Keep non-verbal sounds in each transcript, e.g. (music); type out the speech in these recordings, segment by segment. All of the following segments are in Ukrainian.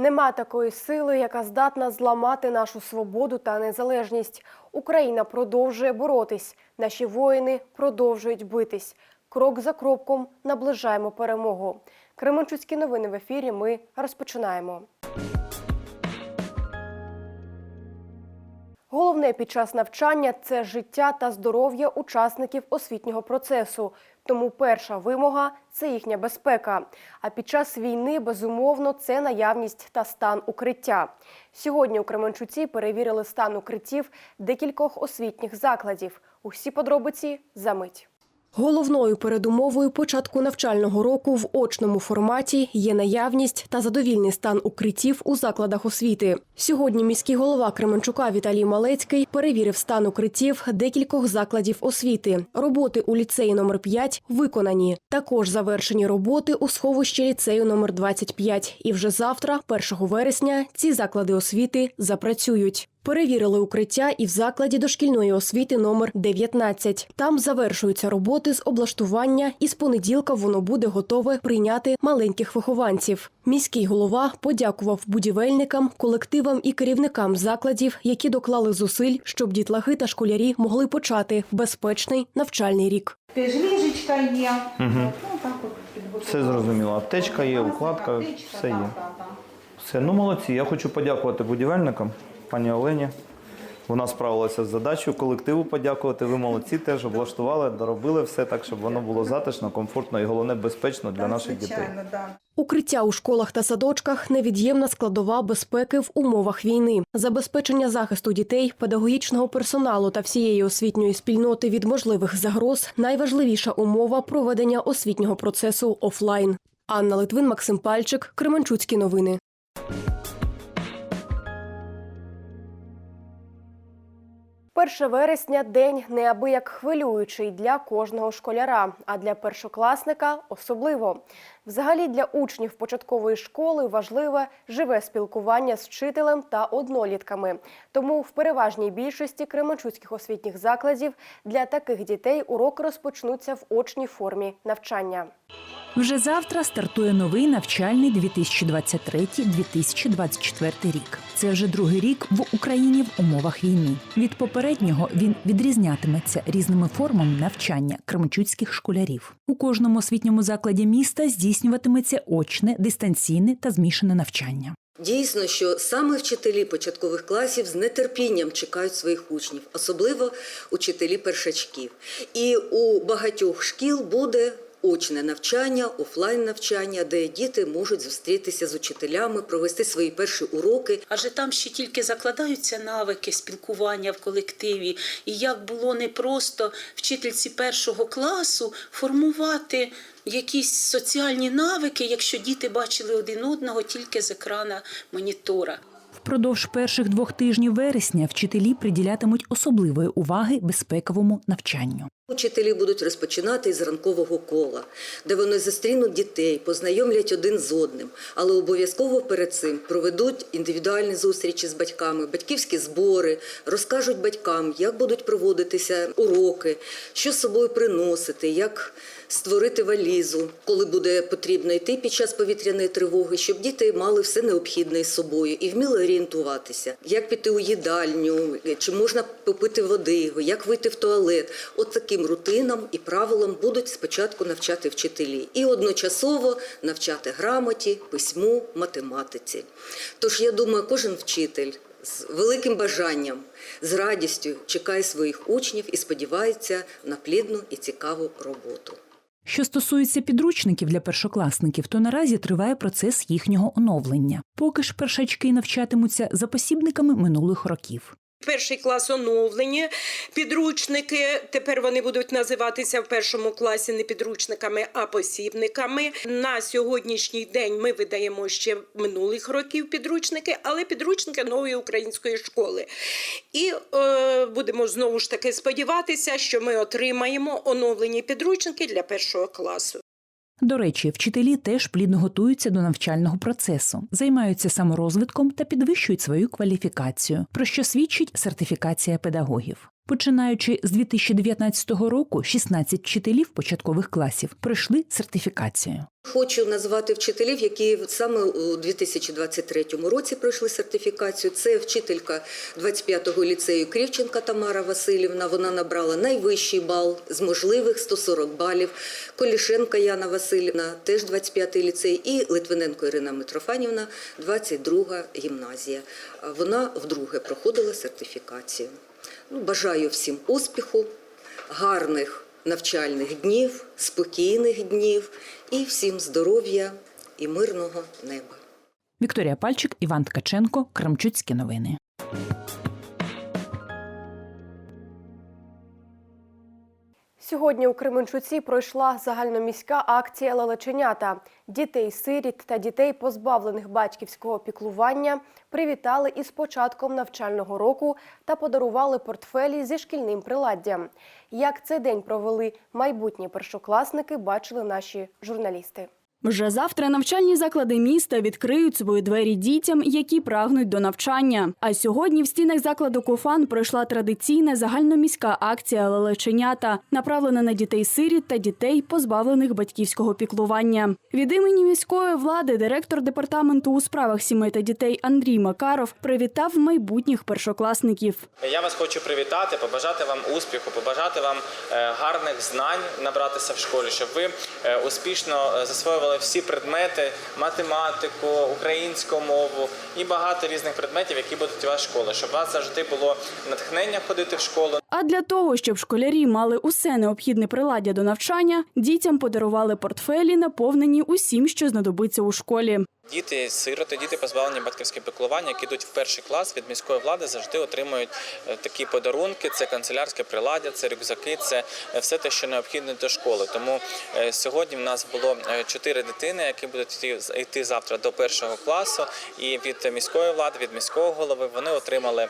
Нема такої сили, яка здатна зламати нашу свободу та незалежність. Україна продовжує боротись. Наші воїни продовжують битись. Крок за кроком наближаємо перемогу. Кременчуцькі новини в ефірі. Ми розпочинаємо. Головне під час навчання це життя та здоров'я учасників освітнього процесу. Тому перша вимога це їхня безпека. А під час війни, безумовно, це наявність та стан укриття. Сьогодні у Кременчуці перевірили стан укриттів декількох освітніх закладів. Усі подробиці за мить. Головною передумовою початку навчального року в очному форматі є наявність та задовільний стан укриттів у закладах освіти. Сьогодні міський голова Кременчука Віталій Малецький перевірив стан укриттів декількох закладів освіти. Роботи у ліцеї номер 5 виконані. Також завершені роботи у сховищі ліцею номер 25. І вже завтра, 1 вересня, ці заклади освіти запрацюють. Перевірили укриття і в закладі дошкільної освіти номер 19. Там завершуються роботи з облаштування, і з понеділка воно буде готове прийняти маленьких вихованців. Міський голова подякував будівельникам, колективам і керівникам закладів, які доклали зусиль, щоб дітлахи та школярі могли почати безпечний навчальний рік. Теж ліжечка є. Ну, так от. Все зрозуміло. Аптечка є, укладка, все є. Все, ну молодці. Я хочу подякувати будівельникам, пані Олені. Вона справилася з задачею, колективу подякувати. Ви молодці теж облаштували, доробили все так, щоб воно було затишно, комфортно і головне безпечно для Так, наших дітей. звичайно, да. Укриття у школах та садочках невід'ємна складова безпеки в умовах війни. Забезпечення захисту дітей, педагогічного персоналу та всієї освітньої спільноти від можливих загроз найважливіша умова проведення освітнього процесу офлайн. Анна Литвин, Максим Пальчик, Кременчуцькі новини. Перше вересня день неабияк хвилюючий для кожного школяра, а для першокласника особливо. Взагалі для учнів початкової школи важливе живе спілкування з вчителем та однолітками. Тому в переважній більшості кременчуцьких освітніх закладів для таких дітей уроки розпочнуться в очній формі навчання. Вже завтра стартує новий навчальний 2023-2024 рік. Це вже другий рік в Україні в умовах війни. Від попереднього він відрізнятиметься різними формами навчання кременчуцьких школярів. У кожному освітньому закладі міста здійснюватиметься очне, дистанційне та змішане навчання. Дійсно, що саме вчителі початкових класів з нетерпінням чекають своїх учнів, особливо учителі першачків. І у багатьох шкіл буде очне навчання, офлайн навчання, де діти можуть зустрітися з учителями, провести свої перші уроки. Адже там ще тільки закладаються навики спілкування в колективі, і як було непросто вчительці першого класу формувати якісь соціальні навики, якщо діти бачили один одного тільки з екрана монітора. Впродовж перших двох тижнів вересня вчителі приділятимуть особливої уваги безпековому навчанню. Учителі будуть розпочинати з ранкового кола, де вони зустрінуть дітей, познайомлять один з одним, але обов'язково перед цим проведуть індивідуальні зустрічі з батьками, батьківські збори, розкажуть батькам, як будуть проводитися уроки, що з собою приносити, як створити валізу, коли буде потрібно йти під час повітряної тривоги, щоб діти мали все необхідне із собою і вміли орієнтуватися, як піти у їдальню, чи можна попити води, як вийти в туалет. От таким рутинам і правилам будуть спочатку навчати вчителі і одночасово навчати грамоті, письму, математиці. Тож я думаю, кожен вчитель з великим бажанням, з радістю чекає своїх учнів і сподівається на плідну і цікаву роботу. Що стосується підручників для першокласників, то наразі триває процес їхнього оновлення. Поки ж першачки навчатимуться за посібниками минулих років. Перший клас оновлені підручники. Тепер вони будуть називатися в першому класі не підручниками, а посібниками. На сьогоднішній день ми видаємо ще минулих років підручники, але підручники нової української школи. І е, будемо знову ж таки сподіватися, що ми отримаємо оновлені підручники для першого класу. До речі, вчителі теж плідно готуються до навчального процесу, займаються саморозвитком та підвищують свою кваліфікацію, про що свідчить сертифікація педагогів. Починаючи з 2019 року, 16 вчителів початкових класів пройшли сертифікацію. Хочу назвати вчителів, які саме у 2023 році пройшли сертифікацію. Це вчителька 25-го ліцею Крівченка Тамара Васильівна. Вона набрала найвищий бал з можливих 140 балів. Колішенка Яна Васильівна, теж 25-й ліцей, і Литвиненко Ірина Митрофанівна, 22-га гімназія. Вона вдруге проходила сертифікацію. Ну, бажаю всім успіху, гарних навчальних днів, спокійних днів і всім здоров'я і мирного неба. Вікторія Пальчик, Іван Ткаченко, Крамчуцькі новини. Сьогодні у Кременчуці пройшла загальноміська акція Лелеченята. Дітей сиріт та дітей, позбавлених батьківського піклування, привітали із початком навчального року та подарували портфелі зі шкільним приладдям. Як цей день провели майбутні першокласники, бачили наші журналісти. Вже завтра навчальні заклади міста відкриють свої двері дітям, які прагнуть до навчання. А сьогодні в стінах закладу Кофан пройшла традиційна загальноміська акція Лелеченята, направлена на дітей-сиріт та дітей, позбавлених батьківського піклування. Від імені міської влади директор департаменту у справах сімей та дітей Андрій Макаров привітав майбутніх першокласників. Я вас хочу привітати, побажати вам успіху, побажати вам е, гарних знань набратися в школі, щоб ви е, успішно е, засвоювали всі предмети, математику, українську мову і багато різних предметів, які будуть у вас школи, щоб у вас завжди було натхнення ходити в школу, А для того, щоб школярі мали усе необхідне приладдя до навчання, дітям подарували портфелі, наповнені усім, що знадобиться у школі. Діти, сироти, діти позбавлені батьківського піклування, які йдуть в перший клас від міської влади, завжди отримують е, такі подарунки. Це канцелярське приладдя, це рюкзаки, це е, все те, що необхідне до школи. Тому е, сьогодні в нас було чотири дитини, які будуть йти, завтра до першого класу. І від міської влади, від міського голови вони отримали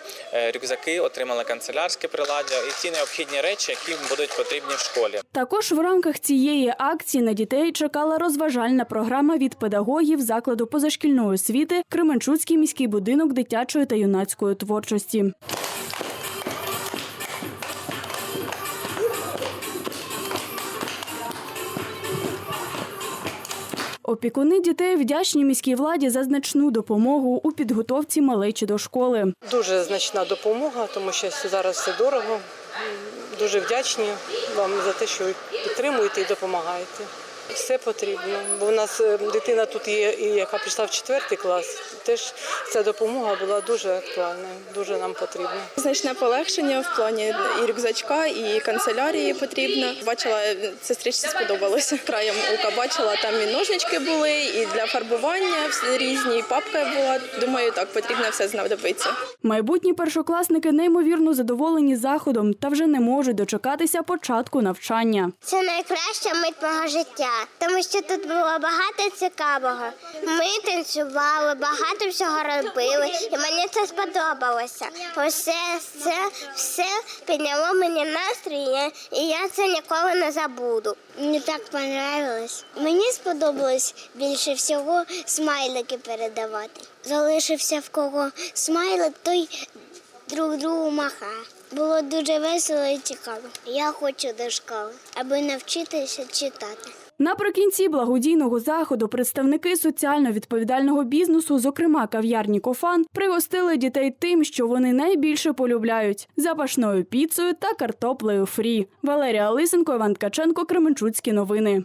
рюкзаки, отримали канцелярське приладдя і ті необхідні речі, які будуть потрібні в школі. Також в рамках цієї акції на дітей чекала розважальна програма від педагогів закладу позашкільної освіти Кременчуцький міський будинок дитячої та юнацької творчості. Опікуни дітей вдячні міській владі за значну допомогу у підготовці малечі до школи. Дуже значна допомога, тому що зараз все дорого. Дуже вдячні вам за те, що підтримуєте і допомагаєте. Все потрібно, бо в нас е, дитина тут є, і яка пішла в четвертий клас. Теж ця допомога була дуже актуальною, дуже нам потрібна. Значне полегшення в плані і рюкзачка, і канцелярії потрібно. Бачила, сестричці сподобалося. (laughs) Краєм ока бачила, там і ножнички були, і для фарбування всі різні, і папка була. Думаю, так потрібно все знадобиться. Майбутні першокласники неймовірно задоволені заходом та вже не можуть дочекатися початку навчання. Це найкраща мить мого життя, тому що тут було багато цікавого. Ми танцювали, багато всього робили, і мені це сподобалося. Усе це все підняло мені настрій, і я це ніколи не забуду. Мені так понравилось. Мені сподобалось більше всього смайлики передавати. Залишився в кого смайлик, той друг другу махає. Було дуже весело і цікаво. Я хочу до школи, аби навчитися читати. Наприкінці благодійного заходу представники соціально відповідального бізнесу, зокрема кав'ярні Кофан, пригостили дітей тим, що вони найбільше полюбляють запашною піцею та картоплею фрі. Валерія Лисенко, Іван Ткаченко, Кременчуцькі новини.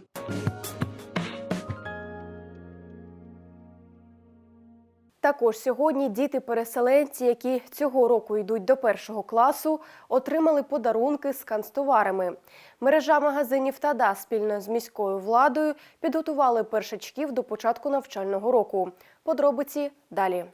Також сьогодні діти-переселенці, які цього року йдуть до першого класу, отримали подарунки з канцтоварами. Мережа магазинів «Тада» спільно з міською владою підготували першачків до початку навчального року. Подробиці далі.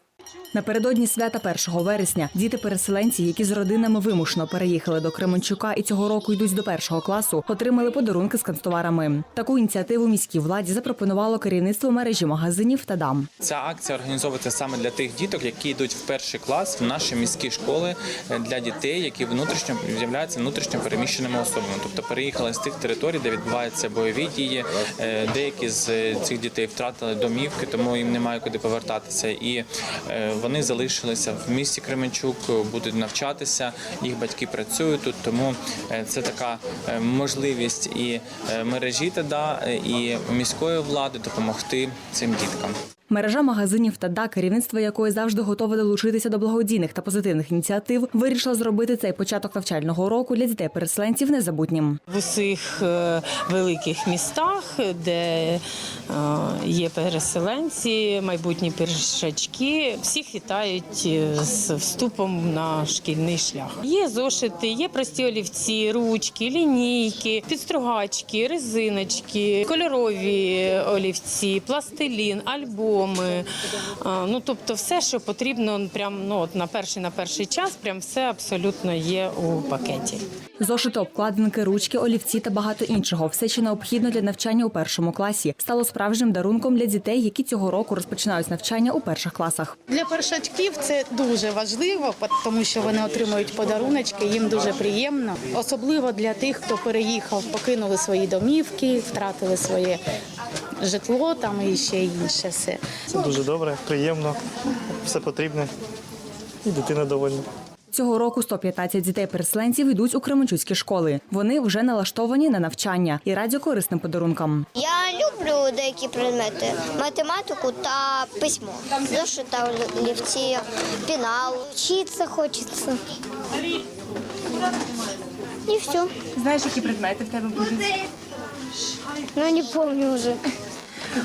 Напередодні свята 1 вересня діти-переселенці, які з родинами вимушено переїхали до Кременчука і цього року йдуть до першого класу, отримали подарунки з канцтоварами. Таку ініціативу міській владі запропонувало керівництво мережі магазинів та дам. Ця акція організовується саме для тих діток, які йдуть в перший клас в наші міські школи е, для дітей, які внутрішньо являються внутрішньо переміщеними особами, тобто переїхали з тих територій, де відбуваються бойові дії. Е, Деякі з е, цих дітей втратили домівки, тому їм немає куди повертатися. І вони залишилися в місті Кременчук, будуть навчатися. Їх батьки працюють тут, тому е, це така е, можливість і е, мережі ТДА, е, і міської влади допомогти цим діткам. Мережа магазинів ТАДА, керівництво якої завжди готове долучитися до благодійних та позитивних ініціатив, вирішила зробити цей початок навчального року для дітей-переселенців незабутнім. в усіх е, великих містах, де е, є переселенці, майбутні першачки, всіх вітають е, з вступом на шкільний шлях. Є зошити, є прості олівці, ручки, лінійки, підстругачки, резиночки, кольорові олівці, пластилін, альбоми. Е, Ну тобто, все, що потрібно, прям ну от на перший на перший час, прям все абсолютно є у пакеті. Зошити, обкладинки, ручки, олівці та багато іншого. Все, що необхідно для навчання у першому класі, стало справжнім дарунком для дітей, які цього року розпочинають навчання у перших класах. Для першачків це дуже важливо, тому що вони отримують подаруночки, їм дуже приємно. Особливо для тих, хто переїхав, покинули свої домівки, втратили своє житло там і ще інше все. Це дуже добре, приємно, все потрібне. І дитина довольна. Цього року 115 дітей-переселенців йдуть у Кременчуцькі школи. Вони вже налаштовані на навчання і раді корисним подарункам. Я люблю деякі предмети: математику та письмо. Зошита, олівці, пінал. Вчитися хочеться. І все. Знаєш, які предмети в тебе будуть? Ну, не пам'ятаю вже.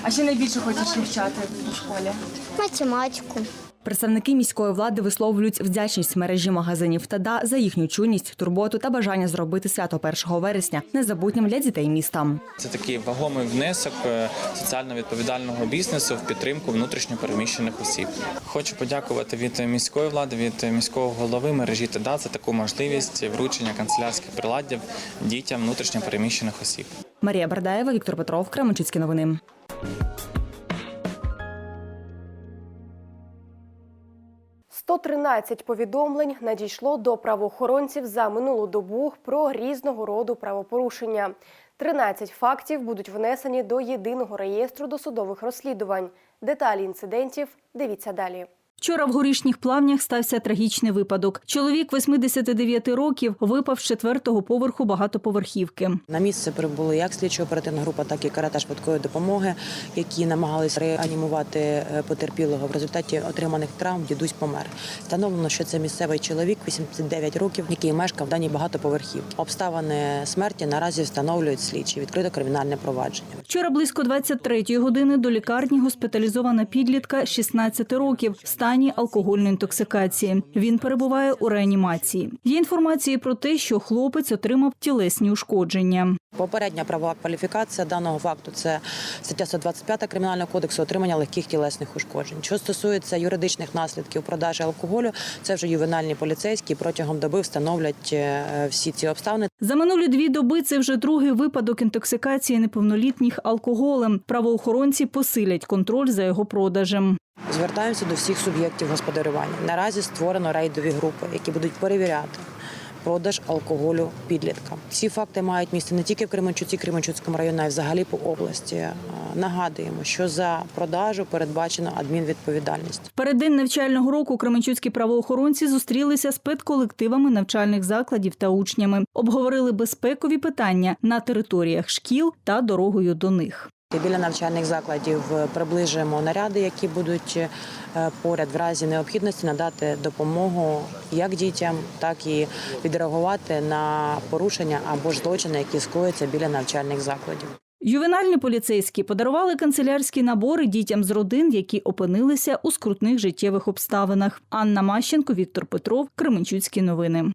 А ще найбільше хочеш вивчати у школі? Математику. Представники міської влади висловлюють вдячність мережі магазинів ТАДА за їхню чуйність, турботу та бажання зробити свято 1 вересня незабутнім для дітей міста. Це такий вагомий внесок е, соціально відповідального бізнесу в підтримку внутрішньо переміщених осіб. Хочу подякувати від міської влади, від міського голови мережі ТДА за таку можливість вручення канцелярських приладдів дітям внутрішньо переміщених осіб. Марія Бардаєва, Віктор Петров, Кременчуцькі новини. – 113 повідомлень надійшло до правоохоронців за минулу добу про різного роду правопорушення. 13 фактів будуть внесені до єдиного реєстру досудових розслідувань. Деталі інцидентів дивіться далі. Вчора в горішніх плавнях стався трагічний випадок. Чоловік 89 років випав з четвертого поверху багатоповерхівки. На місце прибули як слідчо-оперативна група, так і карета швидкої допомоги, які намагались реанімувати е, потерпілого. В результаті отриманих травм дідусь помер. Встановлено, що це місцевий чоловік, 89 років, який мешкав в даній багатоповерхівці. Обставини смерті наразі встановлюють слідчі. Відкрито кримінальне провадження. Вчора близько 23-ї години до лікарні госпіталізована підлітка 16 років стані алкогольної інтоксикації. Він перебуває у реанімації. Є інформації про те, що хлопець отримав тілесні ушкодження. Попередня правова кваліфікація даного факту це стаття 125 кримінального кодексу отримання легких тілесних ушкоджень. Що стосується юридичних наслідків продажі алкоголю, це вже ювенальні поліцейські протягом доби встановлять е, всі ці обставини. За минулі дві доби це вже другий випадок інтоксикації неповнолітніх алкоголем. Правоохоронці посилять контроль за його продажем. Звертаємося до всіх суб'єктів господарювання. Наразі створено рейдові групи, які будуть перевіряти. Продаж алкоголю підліткам. Ці факти мають місце не тільки в Кременчуці, Кременчуцькому районі, а й взагалі по області. Е, Нагадуємо, що за продажу передбачено адмінвідповідальність. В переддень навчального року кременчуцькі правоохоронці зустрілися з педколективами навчальних закладів та учнями. Обговорили безпекові питання на територіях шкіл та дорогою до них. Біля навчальних закладів е, приближуємо наряди, які будуть е, поряд в разі необхідності надати допомогу як дітям, так і відреагувати на порушення або ж злочини, які скоюються біля навчальних закладів. Ювенальні поліцейські подарували канцелярські набори дітям з родин, які опинилися у скрутних життєвих обставинах. Анна Мащенко, Віктор Петров, Кременчуцькі новини.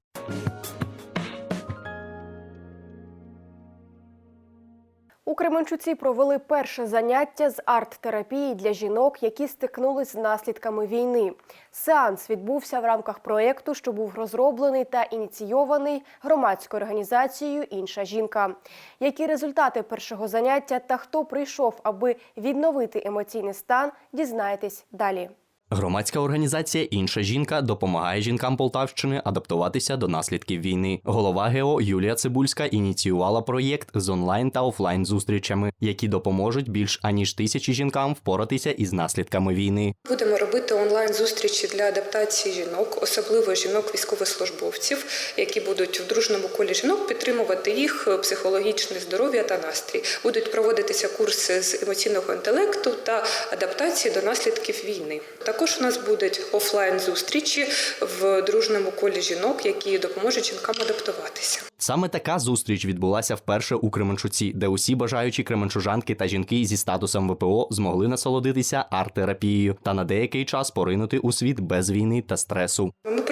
У Кременчуці провели перше заняття з арт-терапії для жінок, які стикнулись з наслідками війни. Сеанс відбувся в рамках проєкту, що був розроблений та ініційований громадською організацією Інша жінка. Які результати першого заняття та хто прийшов, аби відновити емоційний стан, дізнаєтесь далі. Громадська організація Інша жінка допомагає жінкам Полтавщини адаптуватися до наслідків війни. Голова ГЕО Юлія Цибульська ініціювала проєкт з онлайн та офлайн зустрічами, які допоможуть більш аніж тисячі жінкам впоратися із наслідками війни. Будемо робити онлайн зустрічі для адаптації жінок, особливо жінок військовослужбовців, які будуть в дружному колі жінок підтримувати їх психологічне здоров'я та настрій. Будуть проводитися курси з емоційного інтелекту та адаптації до наслідків війни. Також у нас будуть офлайн зустрічі в дружному колі жінок, які допоможуть жінкам адаптуватися. Саме така зустріч відбулася вперше у Кременчуці, де усі бажаючі кременчужанки та жінки зі статусом ВПО змогли насолодитися арт-терапією та на деякий час поринути у світ без війни та стресу. Ми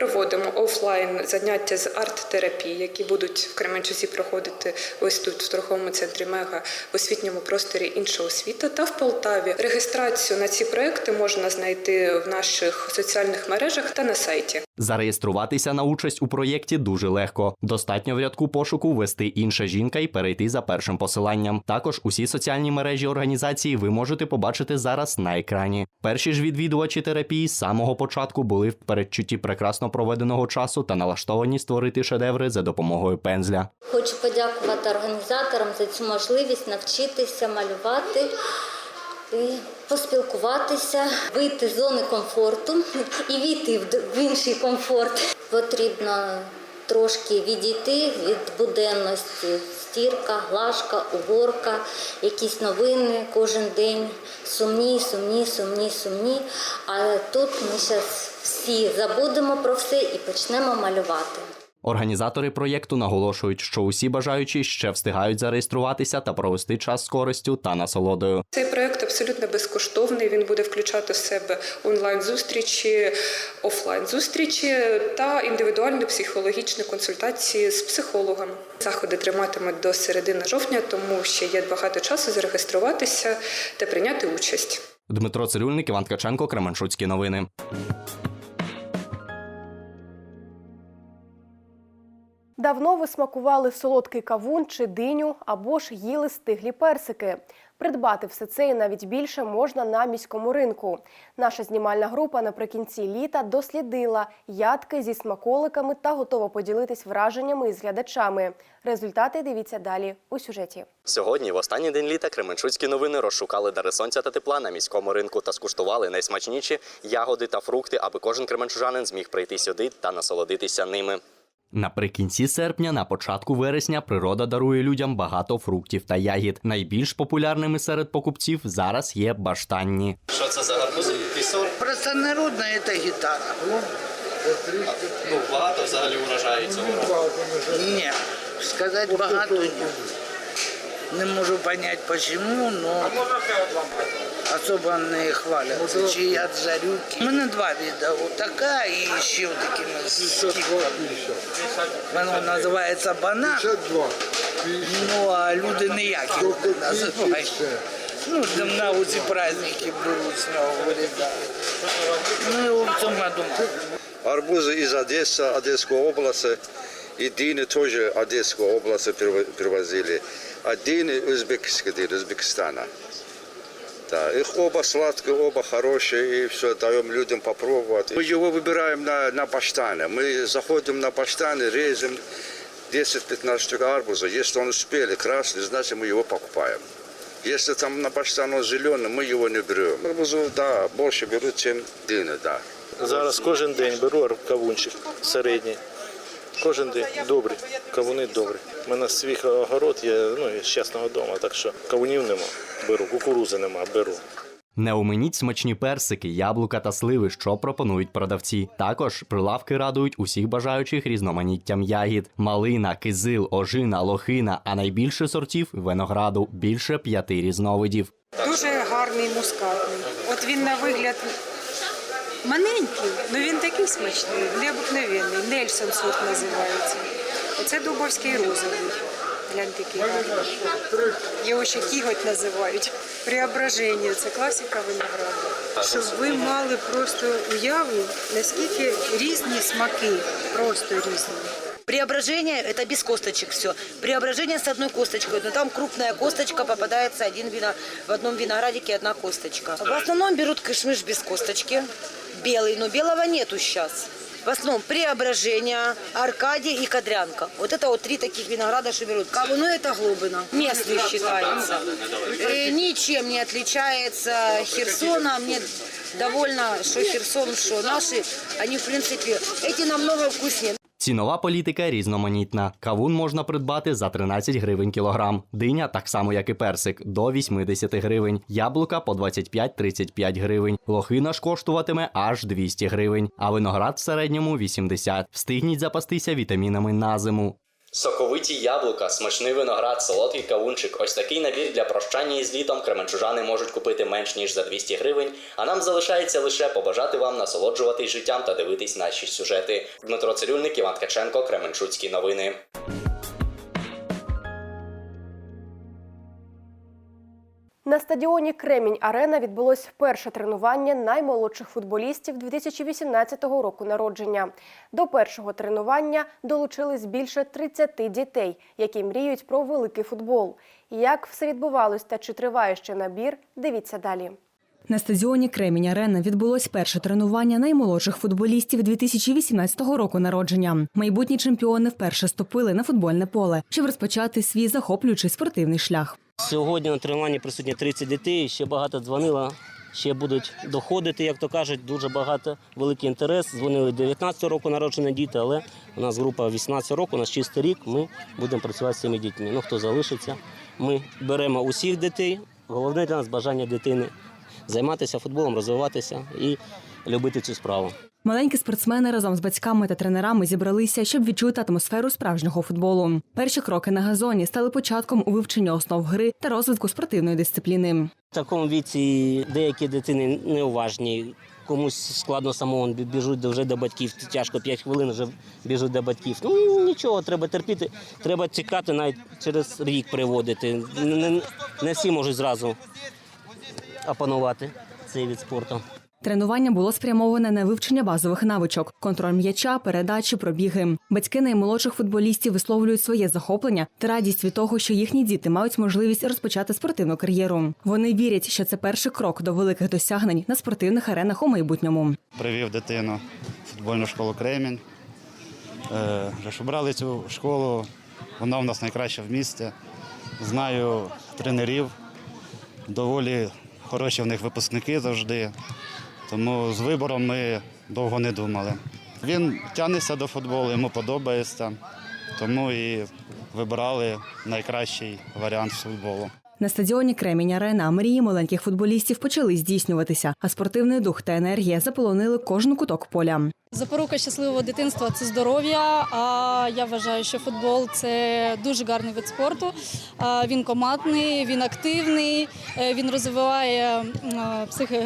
офлайн заняття з арт-терапії, які будуть в Кременчуці проходити ось тут, в торговому центрі Мега, в освітньому просторі інша освіта та в Полтаві. Реєстрацію на ці проекти можна знайти в наших соціальних мережах та на сайті. Зареєструватися на участь у проєкті дуже легко. Достатньо в рядку пошуку ввести інша жінка і перейти за першим посиланням. Також усі соціальні мережі організації ви можете побачити зараз на екрані. Перші ж відвідувачі терапії з самого початку були в передчутті прекрасно проведеного часу та налаштовані створити шедеври за допомогою пензля. Хочу подякувати організаторам за цю можливість навчитися малювати. І поспілкуватися, вийти з зони комфорту і війти в інший комфорт. Потрібно трошки відійти від буденності. Стірка, глажка, уборка, якісь новини кожен день. Сумні, сумні, сумні, сумні. Але тут ми зараз всі забудемо про все і почнемо малювати. Організатори проєкту наголошують, що усі бажаючі ще встигають зареєструватися та провести час з користю та насолодою. Цей проект абсолютно безкоштовний. Він буде включати в себе онлайн зустрічі, офлайн зустрічі та індивідуальні психологічні консультації з психологом. Заходи триматимуть до середини жовтня, тому ще є багато часу зареєструватися та прийняти участь. Дмитро Цирюльник, Іван Ткаченко, Кременчуцькі новини. Давно ви смакували солодкий кавун чи диню або ж їли стиглі персики. Придбати все це і навіть більше можна на міському ринку. Наша знімальна група наприкінці літа дослідила ядки зі смаколиками та готова поділитись враженнями із глядачами. Результати дивіться далі у сюжеті. Сьогодні, в останній день літа, Кременчуцькі новини розшукали дари сонця та тепла на міському ринку та скуштували найсмачніші ягоди та фрукти, аби кожен кременчужанин зміг прийти сюди та насолодитися ними. Наприкінці серпня, на початку вересня, природа дарує людям багато фруктів та ягід. Найбільш популярними серед покупців зараз є баштанні. Що це за гарбузи? Пісор? Просто народна це гітара. Ну, багато взагалі урожаю цього року. Ні, сказати багато ні. Не можу зрозуміти чому, але особо не хваляться. Чи я зарюки. У мене два види. Отака і ще такими стіками. Воно називається банан. Ну, а люди ніякі називають. Ну, там на оці праздники беруть з нього вирізають. Ну, і в цьому году. Арбузы из Одессы, Одесской области. И дыни тоже Одесской области перев- привозили. Дыни узбекские дыни, Узбекистана. Да, их оба сладкие, оба хорошие, и все даем людям попробовать. Мы его выбираем на, на баштаны. Мы заходим на баштаны, режем 10-15 штук арбуза. Если он успели, красный, значит мы его покупаем. Если там на баштан он зеленый, мы его не берем. Арбузу, да, больше берут, чем дыни, да. Зараз кожен день беру кавунчик середній. Кожен день добрі, кавуни добрі. У мене свій огород є ну, з частного дому, так що кавунів нема, беру, кукурузи нема, беру. Не оминіть смачні персики, яблука та сливи, що пропонують продавці. Також прилавки радують усіх бажаючих різноманіттям ягід: малина, кизил, ожина, лохина, а найбільше сортів винограду більше п'яти різновидів. Дуже гарний мускатний. От він на вигляд маленький, але він такий смачний, необикновенний. Нельсон сорт називається. Оце дубовський розовий. Гляньте, який. Його ще кіготь називають. Преображення це класика винограду. Щоб ви мали просто уяву, наскільки різні смаки, просто різні. Преображение это без косточек все. Преображение с одной косточкой, но там крупная косточка попадается один вино, в одном виноградике одна косточка. В основном берут кишмиш без косточки. Белый, но белого нету сейчас. В основном Преображение, Аркадий и Кадрянка. Вот это вот три таких винограда, что берут. Кавуну это глубина. Местный считается. Э, ничем не отличается Херсона. Мне довольно, что Херсон, что наши. Они, в принципе, эти намного вкуснее. Цінова політика різноманітна. Кавун можна придбати за 13 гривень кілограм. Диня, так само як і персик, до 80 гривень. Яблука по 25-35 гривень. Лохина ж коштуватиме аж 200 гривень, а виноград в середньому 80. Встигніть запастися вітамінами на зиму. Соковиті яблука, смачний виноград, солодкий кавунчик. Ось такий набір для прощання із літом кременчужани можуть купити менш ніж за 200 гривень. А нам залишається лише побажати вам насолоджуватись життям та дивитись наші сюжети. Дмитро Цирюльник, Іван Ткаченко, Кременчуцькі новини. На стадіоні Кремінь Арена відбулось перше тренування наймолодших футболістів 2018 року народження. До першого тренування долучились більше 30 дітей, які мріють про великий футбол. Як все відбувалось та чи триває ще набір, дивіться далі. На стадіоні Кремінь Арена відбулось перше тренування наймолодших футболістів 2018 року народження. Майбутні чемпіони вперше ступили на футбольне поле, щоб розпочати свій захоплюючий спортивний шлях. Сьогодні на тренуванні присутні 30 дітей, ще багато дзвонило, ще будуть доходити, як то кажуть, дуже багато, великий інтерес. Дзвонили 19 року народжені діти, але у нас група 18 років, у нас чистий рік, ми будемо працювати з цими дітьми. Ну, хто залишиться, ми беремо усіх дітей. Головне для нас бажання дитини займатися футболом, розвиватися і любити цю справу. Маленькі спортсмени разом з батьками та тренерами зібралися, щоб відчути атмосферу справжнього футболу. Перші кроки на газоні стали початком у вивченні основ гри та розвитку спортивної дисципліни. В такому віці деякі дитини неуважні. Комусь складно самому біжуть вже до батьків. Тяжко 5 хвилин вже біжуть до батьків. Ну нічого, треба терпіти. Треба чекати, навіть через рік приводити. Не, не всі можуть зразу опанувати цей від спорту. Тренування було спрямоване на вивчення базових навичок: контроль м'яча, передачі, пробіги. Батьки наймолодших футболістів висловлюють своє захоплення та радість від того, що їхні діти мають можливість розпочати спортивну кар'єру. Вони вірять, що це перший крок до великих досягнень на спортивних аренах у майбутньому. Привів дитину в футбольну школу Кремінь. Е, вже ж обрали цю школу, вона в нас найкраща в місті. Знаю тренерів, доволі хороші в них випускники завжди. Тому з вибором ми довго не думали. Він тягнеться до футболу, йому подобається, тому і вибирали найкращий варіант футболу. На стадіоні Кремінь Арена мрії маленьких футболістів почали здійснюватися, а спортивний дух та енергія заполонили кожен куток поля. Запорука щасливого дитинства це здоров'я. А я вважаю, що футбол це дуже гарний вид спорту. Він командний, він активний, е, він розвиває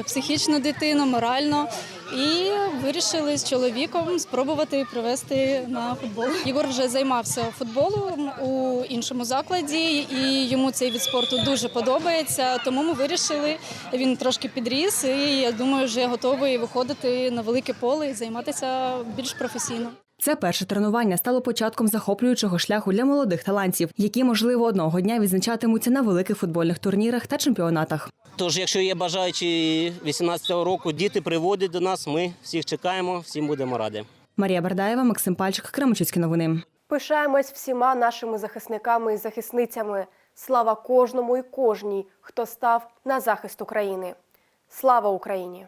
психічну дитину, морально. І вирішили з чоловіком спробувати привести на футбол. Єгор вже займався футболом у іншому закладі, і йому цей від спорту дуже подобається. Тому ми вирішили. Він трошки підріс, і я думаю, вже готовий виходити на велике поле і займатися більш професійно. Це перше тренування стало початком захоплюючого шляху для молодих талантів, які, можливо, одного дня відзначатимуться на великих футбольних турнірах та чемпіонатах. Тож, якщо є бажаючі 18-го року, діти приводять до нас, ми всіх чекаємо, всім будемо раді. Марія Бардаєва, Максим Пальчик, Кременчуцькі новини. Пишаємось всіма нашими захисниками і захисницями. Слава кожному і кожній, хто став на захист України. Слава Україні!